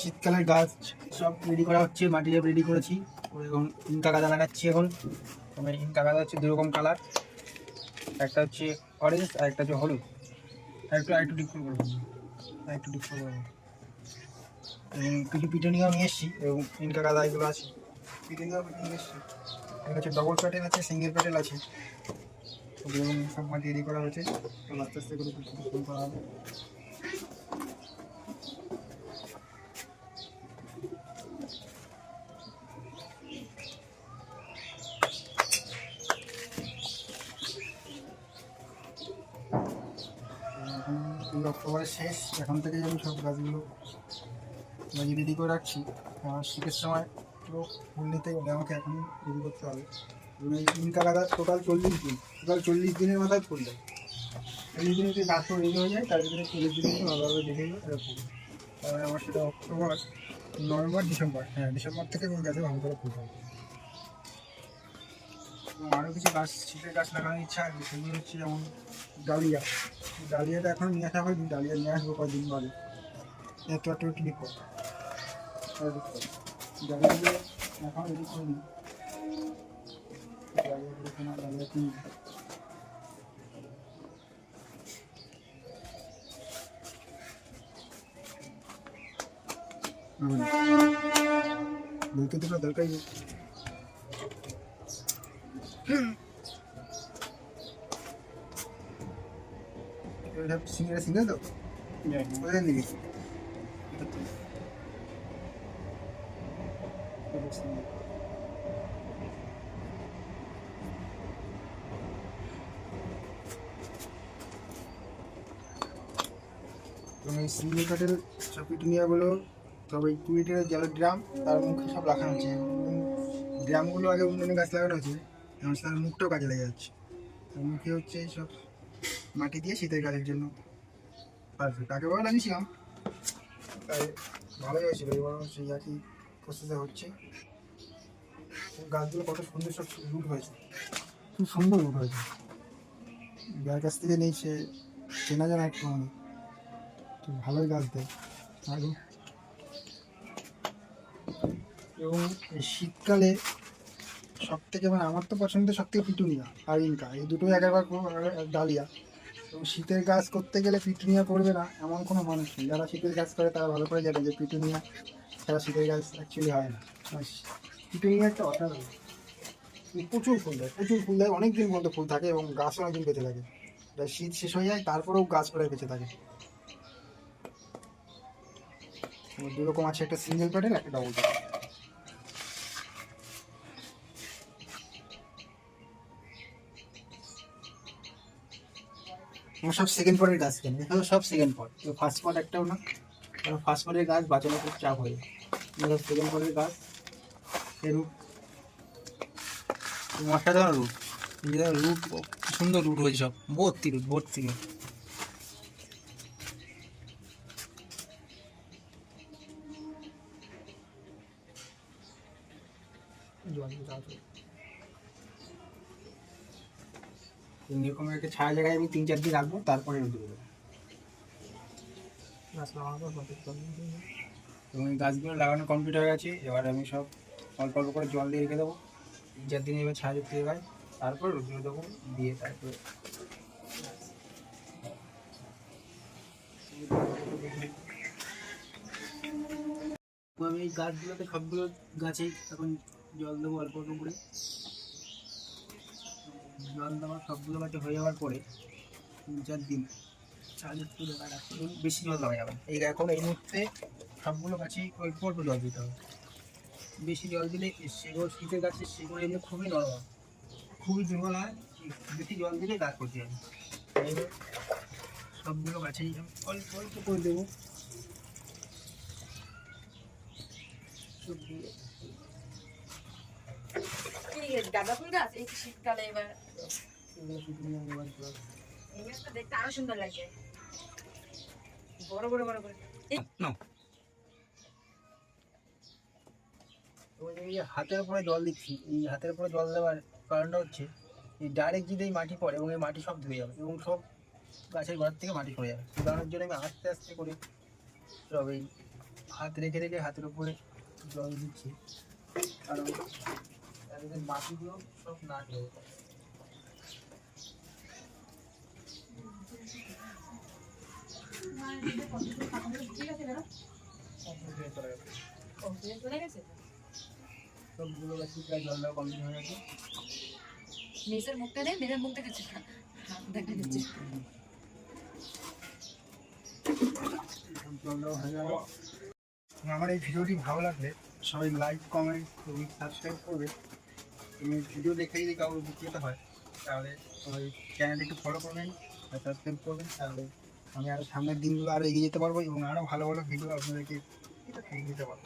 শীতকালের গাছ, সব রেডি করা হচ্ছে, মাটি রেডি করেছি। করে এখন ইনকা গাঁদা লাগাচ্ছি এখন। তবে ইনকা গাঁদা হচ্ছে দুরকম কালার একটা হচ্ছে অরেঞ্জ আর একটা হচ্ছে হলুদ। একটু একটু ডিপ করব আর একটু ডিপ করব এবং কিছু পিটুনিয়াও নিয়ে এসেছি এবং ইনকা গাঁদা এগুলো আছে। পিটুনিয়াও নিয়ে এসেছি। এর হচ্ছে ডবল প্যাটেল আছে সিঙ্গেল প্যাটেল আছে। এবং সব মাটি রেডি করা হয়েছে। আস্তে আস্তে করে করা হবে এখন এই অক্টোবরের শেষ, এখন থেকে আমি সব গাছগুলো লাগিয়ে রেডি করে রাখছি। আর শীতের সময় পুরো ফুল নিতে গেলে আমাকে এখন রেডি করতে হবে। এবং এই ইনকা গাদা টোটাল চল্লিশ দিন টোটাল চল্লিশ দিনের মাথায় ফুল দেয়। চল্লিশ দিনে যদি গাছ রেডি হয়ে যায়, তার ভিতরে চল্লিশ মতো ভালোভাবে দেখে এরকম তারপরে আমার সেটা অক্টোবর, নভেম্বর, ডিসেম্বর হ্যাঁ ডিসেম্বর থেকে ওই গাছে ভালো করে ফুল হবে আরও কিছু গাছ, শীতের গাছ লাগানোর ইচ্ছা আছে, সেগুলো হচ্ছে যেমন ডালিয়া। ডালিয়াটা এখন নিয়ে আসা হয়নি, ডালিয়া নিয়ে আসব কয়েকদিন বাদে এত একটু ক্লিক কর ডালিয়াগুলো এখন ডালিয়াগুলো ডালিয়া কিনি দরকারই সিঙ্গেল সিঙ্গেল তো কোথায় সিঙ্গেল কাঠের সব পিটুনিয়াগুলো তবে লিটারের জলের ড্রাম তার মুখে সব লাগানো হচ্ছে ড্রামগুলো আগে অন্য গাছ লাগানো হয়েছে এবং তার মুখটাও কাজে লেগে যাচ্ছে। মুখে হচ্ছে এইসব মাটি দিয়ে শীতের গাছের জন্য পারফেক্ট আগে বড় লাগিয়েছিলাম তাই ভালোই হয়েছিল। এবার সেই একই প্রসেসে হচ্ছে, গাছগুলো কত সুন্দর সব রুট হয়েছে। খুব সুন্দর রুট হয়েছে। যার কাছ থেকে নেই সে চেনা জানা একটু তো ভালোই গাছ দেয়। আরও এবং শীতকালে সব থেকে মানে আমার তো পছন্দ সব থেকে পিটুনিয়া আর ইনকা। এই দুটোই একবার ডালিয়া। এবং শীতের গাছ করতে গেলে পিটুনিয়া করবে না, এমন কোনো মানুষ নেই। যারা শীতের গাছ করে তারা ভালো করে জানে যে পিটুনিয়া ছাড়া শীতের গাছ অ্যাকচুয়ালি হয় না। পিটুনিয়া একটা অসাধারণ। প্রচুর ফুল দেয়, প্রচুর ফুল দেয় অনেক দিন পর্যন্ত ফুল থাকে এবং গাছও অনেকদিন বেঁচে থাকে। তাই শীত শেষ হয়ে যায়, তারপরেও গাছ করে বেঁচে থাকে। দু রকম আছে, একটা সিঙ্গেল প্যাটেল একটা ডবল প্যাটেল আমার সব সেকেন্ড পটের গাছ কেন। এখানে সব সেকেন্ড পট ফার্স্ট পট একটাও না। কারণ ফার্স্ট পটের গাছ বাঁচানো খুব চাপ হয়ে যায়। সেকেন্ড পটের গাছ। রুট অসাধারণ রুট রুট সুন্দর রুট হয়েছে সব। ভর্তি রুট ভর্তি রুট জল দাও তো। এরকম একটা ছায়া জায়গায় আমি তিন চার দিন রাখব তারপরে রোদে দেবো। এবং এই গাছগুলো লাগানো কমপ্লিট হয়ে গেছে এবার আমি সব অল্প অল্প করে জল দিয়ে রেখে দেবো। তিন চার দিন এবার ছায়া যুক্ত জায়গায় তারপর রোদে দেবো দিয়ে তারপরে আমি এই গাছগুলোতে সবগুলো গাছেই এখন জল দেবো অল্প অল্প করে। জল দেওয়া সবগুলো গাছে হয়ে যাওয়ার পরে তিন চার দিন চার একটু হবে। বেশি জল দেওয়া যাবে এই এখন এই মুহূর্তে সবগুলো গাছেই অল্প অল্প জল দিতে হবে। বেশি জল দিলে সেগুলো শীতের গাছে সেগুলো এমনি খুবই নরম খুবই দুর্বল হয়, বেশি জল দিলে গাছ করতে জন্য সবগুলো গাছেই অল্প অল্প করে দেবো। গাঁদা ফুল গাছ? এই শীতকালে এবার। এই গাছটা দেখতে আরও সুন্দর লাগছে বড় বড় বড় করে। এই হাতের উপরে জল দিচ্ছি এই হাতের উপরে জল দেওয়ার কারণটা হচ্ছে এই ডাইরেক্ট যদি এই মাটি পড়ে এবং এই মাটি সব ধুয়ে যাবে এবং সব গাছের গোড়ার থেকে মাটি সরে যাবে। সেই কারণের জন্য আমি আস্তে আস্তে করে সব এই হাত রেখে রেখে হাতের উপরে জল দিচ্ছি। কারণ তাদের মাটিগুলো সব না কমপ্লিট হয়ে মেসের মুখটা দেয় দেখা যাচ্ছে। আমার এই ভিডিওটি ভালো লাগলে সবাই লাইক কমেন্ট এবং সাবস্ক্রাইব করবে। এবং ভিডিও দেখেই যদি কাউকে উপকৃত হয়, তাহলে ওই চ্যানেলটি একটু ফলো করবেন সাবস্ক্রাইব করবেন, তাহলে আমি আরও সামনের দিনগুলো আরও এগিয়ে যেতে পারব এবং আরও ভালো ভালো ভিডিও আপনাদেরকে এগিয়ে যেতে পারব।